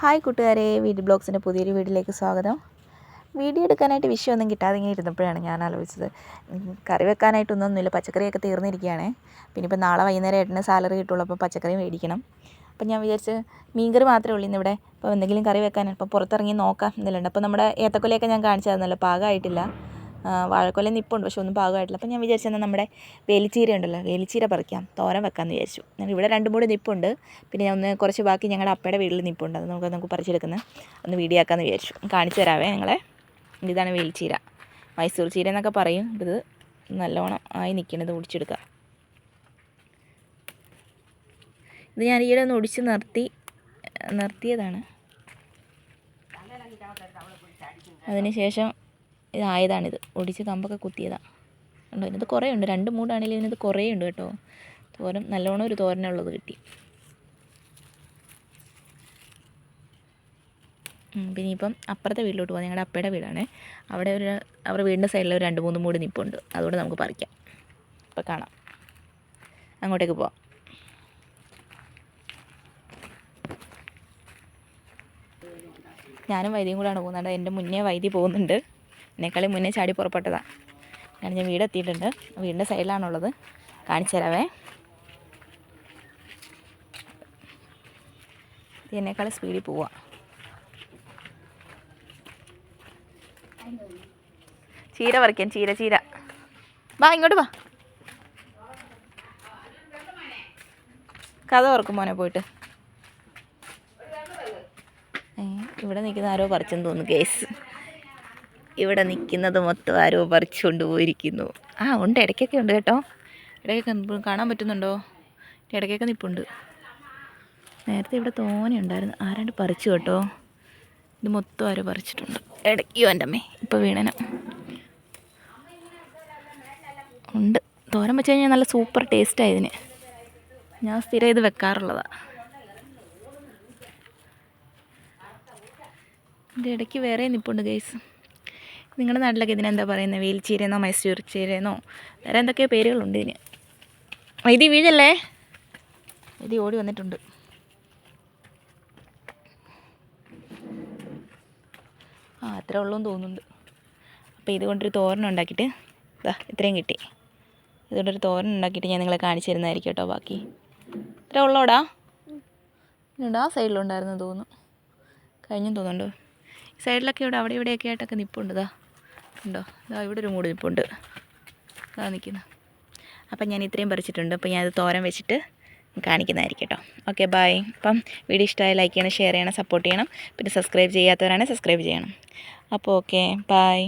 Hi കൂട്ടുകാരെ video ബ്ലോഗ്സിന്റെ പുതിയൊരു വീഡിയോയിലേക്ക് സ്വാഗതം. വീഡിയോ എടുക്കാനായിട്ട് വിഷയം ഒന്നും കിട്ടാതെ ഇങ്ങനെ ഇരുന്നപ്പോഴാണ് ഞാൻ ആലോചിച്ചത്. കറി വെക്കാനായിട്ടൊന്നുമില്ല പച്ചക്കറിയൊക്കെ തീർന്നിരിക്കുകയാണ്. പിന്നെ ഇപ്പോൾ നാളെ വൈകുന്നേരം ഏട്ടന് സാലറി കിട്ടുള്ളൂ അപ്പോൾ പച്ചക്കറി മേടിക്കണം. അപ്പം ഞാൻ വിചാരിച്ച് മീൻകറി മാത്രമേ ഉള്ളൂ ഇന്നിവിടെ. അപ്പോൾ എന്തെങ്കിലും കറി വെക്കാൻ ഇപ്പോൾ പുറത്തിറങ്ങി നോക്കാം എന്നുണ്ട് അപ്പോൾ നമ്മുടെ ഏത്തക്കൊലയൊക്കെ ഞാൻ കാണിച്ചു തന്നല്ലോ പാകമായിട്ടില്ല. വാഴക്കൊല നിപ്പുണ്ട് പക്ഷെ ഒന്നും പാകമായിട്ടില്ല. അപ്പോൾ ഞാൻ വിചാരിച്ചെന്നാൽ നമ്മുടെ വേലിച്ചീര ഉണ്ടല്ലോ വേലിച്ചീര പറിക്കാം തോരൻ വെക്കാമെന്ന് വിചാരിച്ചു. ഞാൻ ഇവിടെ രണ്ട് മൂന്ന് നിപ്പുണ്ട്. പിന്നെ ഞാൻ ഒന്ന് കുറച്ച് ബാക്കി ഞങ്ങളുടെ അപ്പയുടെ വീട്ടിൽ നിപ്പുണ്ട് അത് നമുക്ക് നമുക്ക് പറിച്ചെടുക്കുന്ന ഒന്ന് വീഡിയോ ആക്കാമെന്ന് വിചാരിച്ചു. കാണിച്ചു തരാവേ ഞങ്ങളെ. ഇതാണ് വേലിച്ചീര. മൈസൂർ ചീര എന്നൊക്കെ പറയും. ഇത് നല്ലോണം ആയി നിൽക്കണത് ഒടിച്ചെടുക്കുക ഇത് ഞാൻ ഈയിടെ ഒന്ന് ഒടിച്ച് നിർത്തി നിർത്തിയതാണ്. അതിനുശേഷം ഇതായതാണിത്. ഒടിച്ച് കമ്പൊക്കെ കുത്തിയതാണ് ഉണ്ടോ ഇതിനകത്ത് കുറേ ഉണ്ട് രണ്ട് മൂടാണെങ്കിലും ഇതിനകത്ത് കുറേ ഉണ്ട് കേട്ടോ. തോരൻ നല്ലോണം ഒരു തോരനുള്ളത് കിട്ടി. പിന്നെ ഇപ്പം അപ്പുറത്തെ വീട്ടിലോട്ട് പോകാം. ഞങ്ങളുടെ അപ്പയുടെ വീടാണ്. അവിടെ ഒരു അവരുടെ വീടിന്റെ സൈഡിൽ ഒരു രണ്ട് മൂന്ന് മൂട് നിപ്പുണ്ട്. അതുകൊണ്ട് നമുക്ക് പറിക്കാം. അപ്പോൾ കാണാം. അങ്ങോട്ടേക്ക് പോവാം. ഞാനും വൈദ്യം കൂടാണ് പോകുന്നത്. എന്റെ മുന്നേ വൈദ്യ പോകുന്നുണ്ട്. എന്നെക്കാളും മുന്നേ ചാടി പുറപ്പെട്ടതാണ് കാരണം ഞാൻ വീടെത്തിയിട്ടുണ്ട് വീടിന്റെ സൈഡിലാണുള്ളത്. കാണിച്ചു തരാവേ. എന്നെക്കാളും സ്പീഡിൽ പോവാം. ചീര പറിക്കാൻ ചീര ചീര. വാ ഇങ്ങോട്ട് വാ. കഥ ഓർക്കും മോനെ പോയിട്ട്. ഇവിടെ നിൽക്കുന്ന ആരോ പറിച്ചെന്ന് തോന്നുന്നു കേസ്. ഇവിടെ നിൽക്കുന്നത് മൊത്തം ആരോ പറിച്ചുകൊണ്ട് പോയിരിക്കുന്നു. ആ ഉണ്ട്. ഇടയ്ക്കൊക്കെ ഉണ്ട് കേട്ടോ. ഇടയ്ക്കൊക്കെ കാണാൻ പറ്റുന്നുണ്ടോ? ഇടയ്ക്കൊക്കെ നിൽപ്പുണ്ട് നേരത്തെ ഇവിടെ തോനെ ഉണ്ടായിരുന്നു. ആരാണ്ട് പറിച്ചു കേട്ടോ. ഇത് മൊത്തം ആരോ പറിച്ചിട്ടുണ്ട്. ഇടയ്ക്കോ എന്റെ അമ്മേ. ഇപ്പോൾ വീണനം. ഉണ്ട്. തോരൻ വെച്ച് കഴിഞ്ഞാൽ നല്ല സൂപ്പർ ടേസ്റ്റാണ് ഇതിന്. ഞാൻ സ്ഥിരം ഇത് വെക്കാറുള്ളതാണ് ഇതിന്റെ ഇടയ്ക്ക് വേറെ നിപ്പുണ്ട് ഗൈസ് നിങ്ങളുടെ നാട്ടിലൊക്കെ ഇതിനെന്താ പറയുന്നത്? വേലിച്ചീരയെന്നോ മൈസൂർ ചീരയെന്നോ വേറെ എന്തൊക്കെയോ പേരുകളുണ്ട് ഇതിന്. ഇത് വീഴല്ലേ? ഇത് ഓടി വന്നിട്ടുണ്ട്. ആ അത്ര ഉള്ളൂന്ന് തോന്നുന്നുണ്ട്. അപ്പോൾ ഇതുകൊണ്ടൊരു തോരൻ ഉണ്ടാക്കിയിട്ട് ഇതാ ഇത്രയും കിട്ടി. ഇതുകൊണ്ടൊരു തോരൻ ഉണ്ടാക്കിയിട്ട് ഞാൻ നിങ്ങളെ കാണിച്ചു തരുന്നതായിരിക്കും കേട്ടോ ബാക്കി. ഇത്ര ഉള്ളോടാ? ഇതുണ്ട് ആ സൈഡിലുണ്ടായിരുന്നു തോന്നുന്നു. കഴിഞ്ഞും തോന്നുന്നുണ്ട്. ഈ സൈഡിലൊക്കെ ഇവിടെ അവിടെ ഇവിടെയൊക്കെ ആയിട്ടൊക്കെ നിപ്പുണ്ട് ഇതാ ഉണ്ടോ ഇതാ ഇവിടെ ഒരു മൂടി നിപ്പുണ്ട് ഇതാ നിൽക്കുന്നു അപ്പം ഞാൻ ഇത്രയും പറിച്ചിട്ടുണ്ട്. അപ്പോൾ ഞാനത് തോരൻ വെച്ചിട്ട് കാണിക്കുന്നതായിരിക്കും കേട്ടോ. ഓക്കെ ബൈ അപ്പം വീഡിയോ ഇഷ്ടമായി ലൈക്ക് ചെയ്യണം ഷെയർ ചെയ്യണം സപ്പോർട്ട് ചെയ്യണം. പിന്നെ സബ്സ്ക്രൈബ് ചെയ്യാത്തവരാണെങ്കിൽ സബ്സ്ക്രൈബ് ചെയ്യണം. അപ്പോൾ ഓക്കെ ബൈ